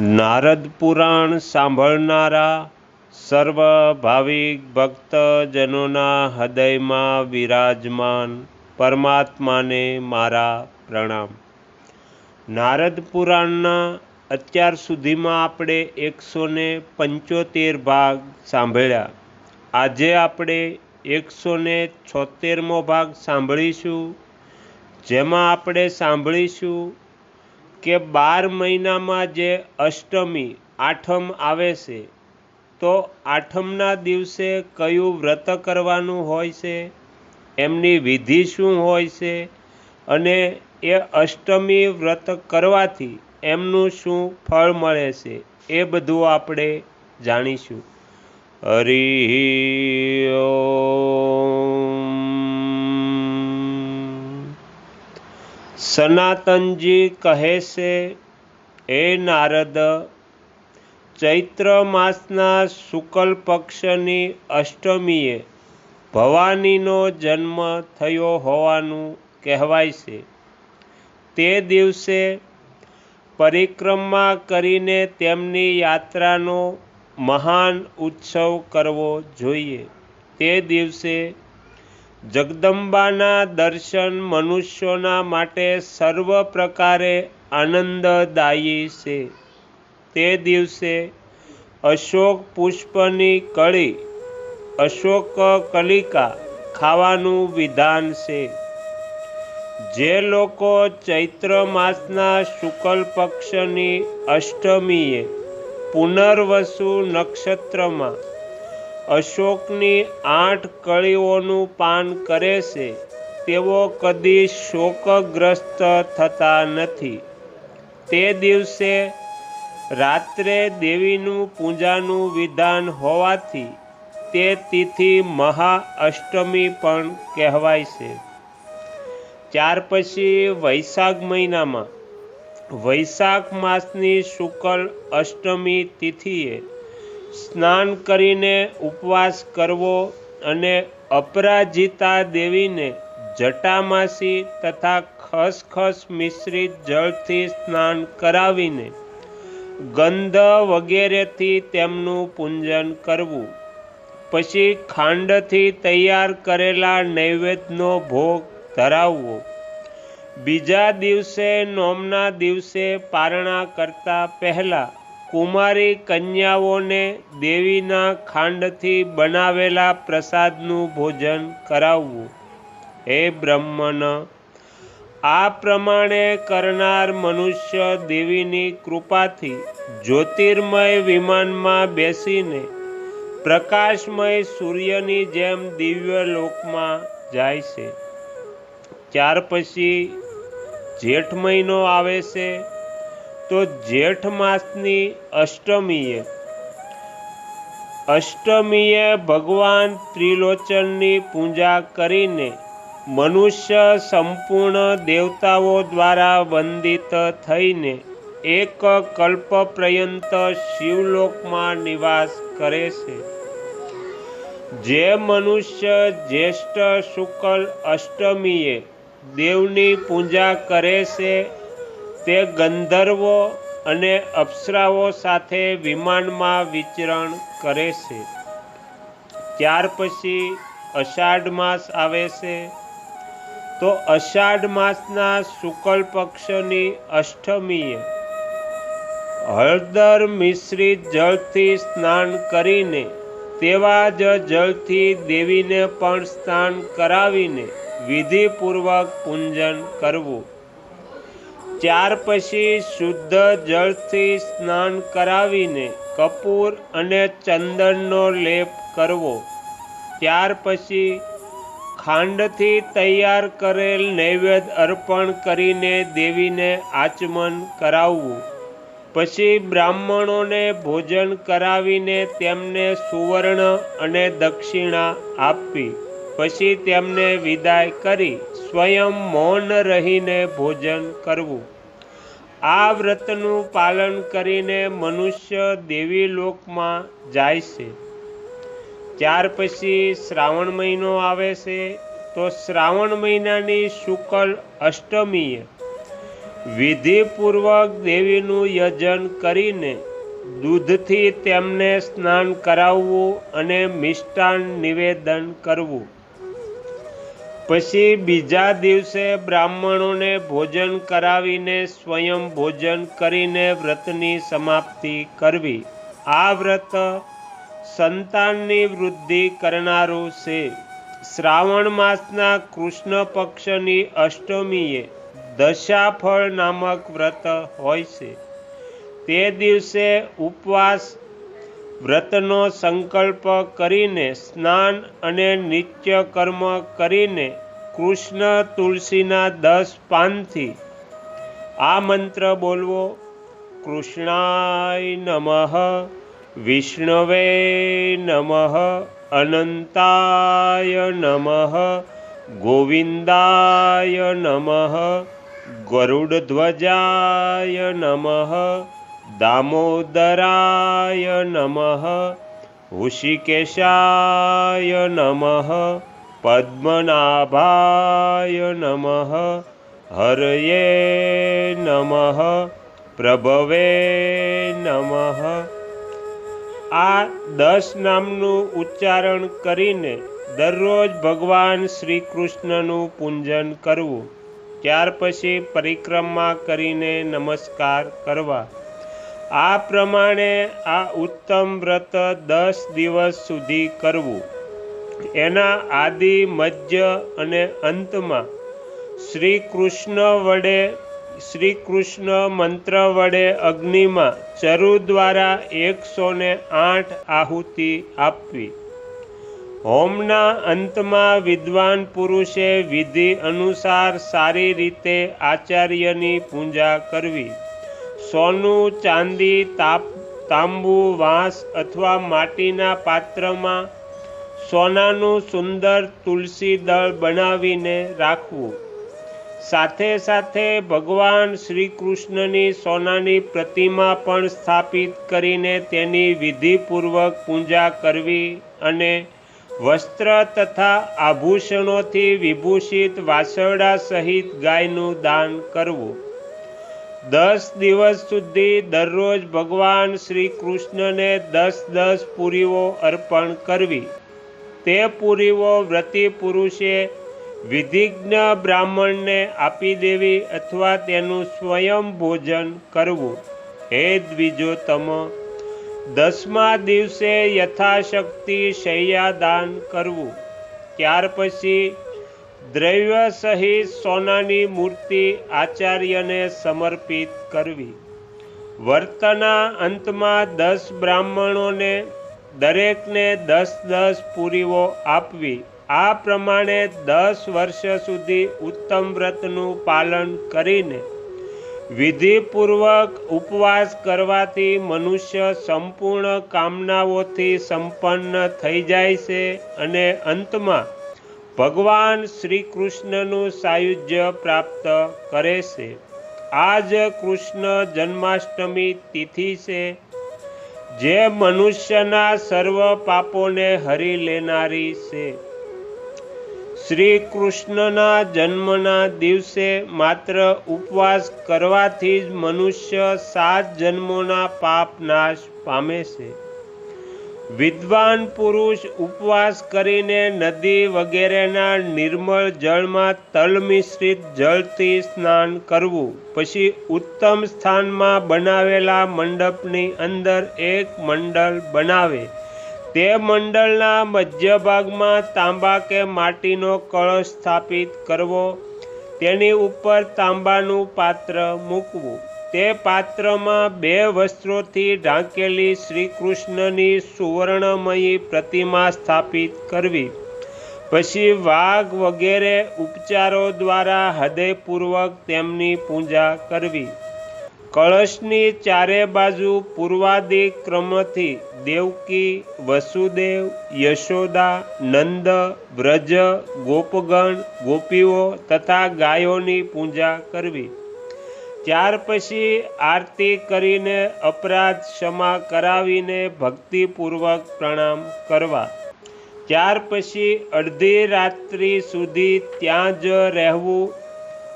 નારદ પુરાણ સાંભળનારા સર્વ ભાવિક ભક્તજનોના હૃદયમાં વિરાજમાન પરમાત્માને મારા પ્રણામ. નારદ પુરાણના અત્યાર સુધીમાં આપણે એકસો ને પંચોતેર ભાગ સાંભળ્યા. આજે આપણે એકસો ને છોતેરમો ભાગ સાંભળીશું. જેમાં આપણે સાંભળીશું કે બાર મહિનામાં જે અષ્ટમી, આઠમ આવે છે, તો આઠમના દિવસે કયું વ્રત કરવાનું હોય છે? એમની વિધિ શું હોય છે? અને એ અષ્ટમી વ્રત કરવાથી એમનું શું ફળ મળે છે? એ બધું આપણે જાણીશું. હરિ સનાતનજી કહે છે એ નારદ, ચૈત્ર માસના શુકલ પક્ષની અષ્ટમીએ ભવાનીનો જન્મ થયો હોવાનું કહેવાય છે. તે દિવસે પરિક્રમા કરીને તેમની યાત્રાનો મહાન ઉત્સવ કરવો જોઈએ. તે દિવસે જગદંબાના દર્શન મનુષ્યોના માટે સર્વ પ્રકારે આનંદદાયી છે. તે દિવસે અશોક પુષ્પની કળી, અશોક કલિકા ખાવાનું વિધાન છે. જે લોકો ચૈત્ર માસના શુક્લ પક્ષની અષ્ટમીએ પુનર્વસુ નક્ષત્રમાં અશોકની આઠ કળીઓનું પાન કરે છે, તેઓ કદી શોકગ્રસ્ત થતા નથી. તે દિવસે રાત્રે દેવીનું પૂજાનું વિધાન હોવાથી તે તિથિ મહાઅષ્ટમી પણ કહેવાય છે. ત્યાર પછી વૈશાખ મહિનામાં, વૈશાખ માસની શુકલ અષ્ટમી તિથિએ સ્નાન કરીને ઉપવાસ કરવો અને અપરાજિતા દેવીને જટામાસી તથા ખસખસ મિશ્રિત જળથી સ્નાન કરાવીને ગંધ વગેરેથી તેમનું પૂજન કરવું. પછી ખાંડથી તૈયાર કરેલા નૈવેદ્યનો ભોગ ધરાવવો. બીજા દિવસે નોમના દિવસે પારણા કરતા પહેલાં કુમારી કન્યાઓને દેવીના ખાંડથી બનાવેલા પ્રસાદનું ભોજન કરાવવું. હે બ્રહ્મન આ પ્રમાણે કરનાર મનુષ્ય દેવીની કૃપાથી જ્યોતિર્મય વિમાનમાં બેસીને પ્રકાશમય સૂર્યની જેમ દિવ્ય લોકમાં જાય છે. ત્યાર પછી જેઠ મહિનો આવે છે. તો જેઠ માસની અષ્ટમીએ. અષ્ટમીએ ભગવાન ત્રિલોચનની પૂજા કરીને મનુષ્ય સંપૂર્ણ દેવતાઓ દ્વારા વંદિત થઈને એક કલ્પ પર્યંત શિવલોકમાં નિવાસ કરે છે. જે મનુષ્ય જ્યેષ્ઠ શુક્લ અષ્ટમીએ દેવની પૂજા કરે છે તે ગંધર્વો અને અપ્સરાઓ સાથે વિમાનમાં વિચરણ કરે છે. ત્યાર પછી અષાઢ માસ આવે છે. તો અષાઢ માસના શુક્લ પક્ષની અષ્ટમીએ હળદર મિશ્રિત જળથી સ્નાન કરીને તેવા જ જળથી દેવીને પણ સ્નાન કરાવીને વિધિપૂર્વક પૂજન કરવું. ત્યાર પછી શુદ્ધ જળથી સ્નાન કરાવીને કપૂર અને ચંદનનો લેપ કરવો. ત્યાર પછી ખાંડથી તૈયાર કરેલ નૈવેદ્ય અર્પણ કરીને દેવીને આચમન કરાવવું. પછી બ્રાહ્મણોને ભોજન કરાવીને તેમને સુવર્ણ અને દક્ષિણા આપવી. પછી તેમને વિદાય કરી સ્વયં મૌન રહીને ભોજન કરવું. આ વ્રતનું પાલન કરીને મનુષ્ય દેવી લોકમાં જાય છે. ત્યાર પછી શ્રાવણ મહિનો આવે છે, તો શ્રાવણ મહિનાની શુકલ અષ્ટમીએ વિધિપૂર્વક દેવીનું યજન કરીને દૂધથી તેમને સ્નાન કરાવવું અને મિષ્ટાન નિવેદન કરવું. પછી બીજા દિવસે બ્રાહ્મણોને ભોજન કરાવીને સ્વયં ભોજન કરીને વ્રતની સમાપ્તિ કરવી. આ વ્રત સંતાનની વૃદ્ધિ કરનારું છે. શ્રાવણ માસના કૃષ્ણ પક્ષની અષ્ટમીએ દશાફળ નામક વ્રત હોય છે. તે દિવસે ઉપવાસ વ્રતનો સંકલ્પ કરીને સ્નાન અને નિત્ય કર્મ કરીને કૃષ્ણ તુલસીના દસ પાનથી આ મંત્ર બોલવો. કૃષ્ણાય નમઃ, વિષ્ણવે નમઃ, અનંતાય નમઃ, ગોવિંદાય નમઃ, ગરુડધ્વજાય નમઃ દામોદરાય નમઃ. ઋષિકેશાય નમઃ. પદ્મનાભાય નમઃ. હરયે નમઃ. પ્રભવે નમઃ. આ દસ નામનું ઉચ્ચારણ કરીને દરરોજ ભગવાન શ્રી કૃષ્ણનું પૂજન કરવું, ત્યાર પછી પરિક્રમા કરીને નમસ્કાર કરવા. આ પ્રમાણે આ ઉત્તમ વ્રત દસ દિવસ સુધી કરવું. એના આદિ, મધ્ય અને અંતમાં શ્રી કૃષ્ણ વડે શ્રી કૃષ્ણ મંત્ર વડે અગ્નિમાં ચરુ દ્વારા એકસો ને આઠ આહુતિ આપવી. હોમના અંતમાં વિદ્વાન પુરુષે વિધિ અનુસાર સારી રીતે આચાર્યની પૂજા કરવી. સોનું, ચાંદી, તાપ, તાંબુ, વાંસ અથવા માટીના પાત્રમાં સોનાનું સુંદર તુલસી દળ બનાવીને રાખવું. સાથે સાથે ભગવાન શ્રી કૃષ્ણની સોનાની પ્રતિમા પણ સ્થાપિત કરીને તેની વિધિપૂર્વક પૂજા કરવી અને વસ્ત્ર તથા આભૂષણોથી વિભૂષિત વાસરડા સહિત ગાયનું દાન કરવું. દસ દિવસ સુધી દરરોજ ભગવાન શ્રી કૃષ્ણને દસ દસ પૂરીઓ અર્પણ કરવી. તે પૂરીઓ વ્રતી પુરુષે વિધિજ્ઞ બ્રાહ્મણને આપી દેવી અથવા તેનું સ્વયં ભોજન કરવું. હે દ્વિજોતમ દસમા દિવસે યથાશક્તિ શૈયાદાન કરવું. ત્યાર પછી દ્રવ્ય સહિત સોનાની મૂર્તિ આચાર્યને સમર્પિત કરવી. વર્તના અંતમાં દસ બ્રાહ્મણોને દરેકને દસ દસ પૂરીઓ આપવી. આ પ્રમાણે દસ વર્ષ સુધી ઉત્તમ વ્રતનું પાલન કરીને વિધિપૂર્વક ઉપવાસ કરવાથી મનુષ્ય સંપૂર્ણ કામનાઓથી સંપન્ન થઈ જાય છે અને અંતમાં ભગવાન શ્રી કૃષ્ણનું સાયુજ્ય પ્રાપ્ત કરે છે. આજ કૃષ્ણ જન્માષ્ટમી તિથિ છે. જે મનુષ્યના સર્વ પાપોને હરી લેનારી છે. શ્રી કૃષ્ણના જન્મના દિવસે માત્ર ઉપવાસ કરવાથી જ મનુષ્ય સાત જન્મોના પાપ નાશ પામે છે. વિદ્વાન પુરુષ ઉપવાસ કરીને નદી વગેરેના નિર્મળ જળમાં તલ મિશ્રિત જળથી સ્નાન કરવું. પછી ઉત્તમ સ્થાનમાં બનાવેલા મંડપની અંદર એક મંડળ બનાવે. તે મંડળના મધ્ય ભાગમાં તાંબા કે માટીનો કળશ સ્થાપિત કરવો. તેની ઉપર તાંબાનું પાત્ર મૂકવું. તે પાત્રમાં બે વસ્ત્રોથી ઢાંકેલી શ્રી કૃષ્ણની સુવર્ણમયી પ્રતિમા સ્થાપિત કરવી. પછી વાઘ વગેરે ઉપચારો દ્વારા હૃદયપૂર્વક તેમની પૂજા કરવી. કળશની ચારે બાજુ પૂર્વાદિક ક્રમથી દેવકી, વસુદેવ, યશોદા, નંદ વ્રજ ગોપગણ, ગોપીઓ તથા ગાયોની પૂજા કરવી. ત્યાર પછી આરતી કરીને અપરાધ ક્ષમા કરાવીને ભક્તિપૂર્વક પ્રણામ કરવા. ત્યાર પછી અડધી રાત્રિ સુધી ત્યાં જ રહેવું.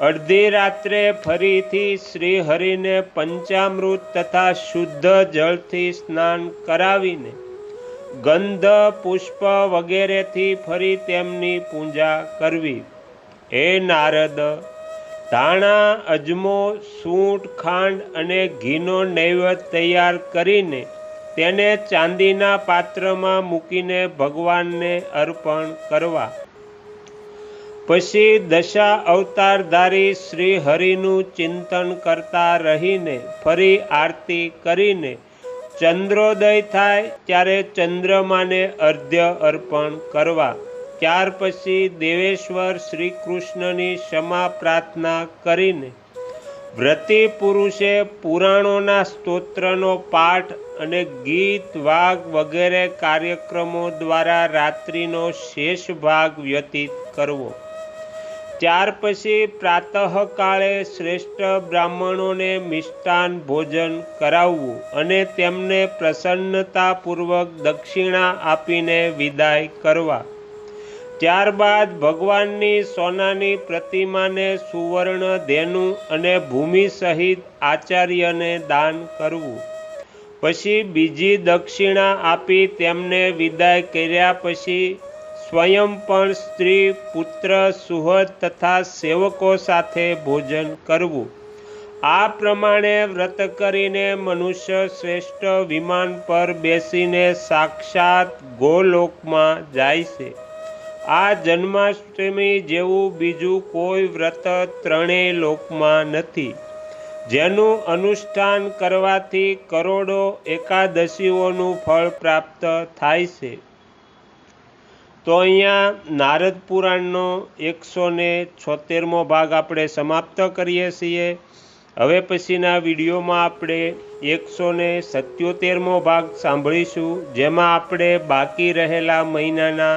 અડધી રાત્રે ફરીથી શ્રીહરિને પંચામૃત તથા શુદ્ધ જળથી સ્નાન કરાવીને ગંધ, પુષ્પ વગેરેથી ફરી તેમની પૂજા કરવી. હે નારદ ધાણા, અજમો, સૂંઠ, ખાંડ અને ઘીનો નૈવેદ્ય તૈયાર કરીને તેને ચાંદીના પાત્રમાં મૂકીને ભગવાનને અર્પણ કરવા. પછી દશા અવતારધારી શ્રી હરિનું ચિંતન કરતા રહીને ફરી આરતી કરીને ચંદ્રોદય થાય ત્યારે ચંદ્રમાને અર્ધ્ય અર્પણ કરવા. ત્યાર પછી દેવેશ્વર શ્રી કૃષ્ણની ક્ષમા પ્રાર્થના કરીને વ્રતિ પુરુષે પુરાણોના સ્તોત્રનો પાઠ અને ગીત, વાગ વગેરે કાર્યક્રમો દ્વારા રાત્રિનો શેષ ભાગ વ્યતીત કરવો. ત્યાર પછી પ્રાતઃકાળે શ્રેષ્ઠ બ્રાહ્મણોને મિષ્ટાન ભોજન કરાવવું અને તેમને પ્રસન્નતાપૂર્વક દક્ષિણા આપીને વિદાય કરવા. ત્યારબાદ ભગવાનની સોનાની પ્રતિમાને સુવર્ણ ધેનું અને ભૂમિ સહિત આચાર્યને દાન કરવું. પછી બીજી દક્ષિણા આપી તેમને વિદાય કર્યા પછી સ્વયં પણ સ્ત્રી, પુત્ર, સુહદ તથા સેવકો સાથે ભોજન કરવું. આ પ્રમાણે વ્રત કરીને મનુષ્ય શ્રેષ્ઠ વિમાન પર બેસીને સાક્ષાત ગોલોકમાં જાય છે. આ જન્માષ્ટમી જેવું બીજું કોઈ વ્રત ત્રણેય લોકમાં નથી. જેનું અનુષ્ઠાન કરવાથી કરોડો એકાદશીઓનું ફળ પ્રાપ્ત થાય છે. તો અહીંયા નારદ પુરાણનો એકસો ને છોતેરમો ભાગ આપણે સમાપ્ત કરીએ છીએ. હવે પછીના વિડીયોમાં આપણે એકસો ને સત્યોતેરમો ભાગ સાંભળીશું, જેમાં આપણે બાકી રહેલા મહિનાના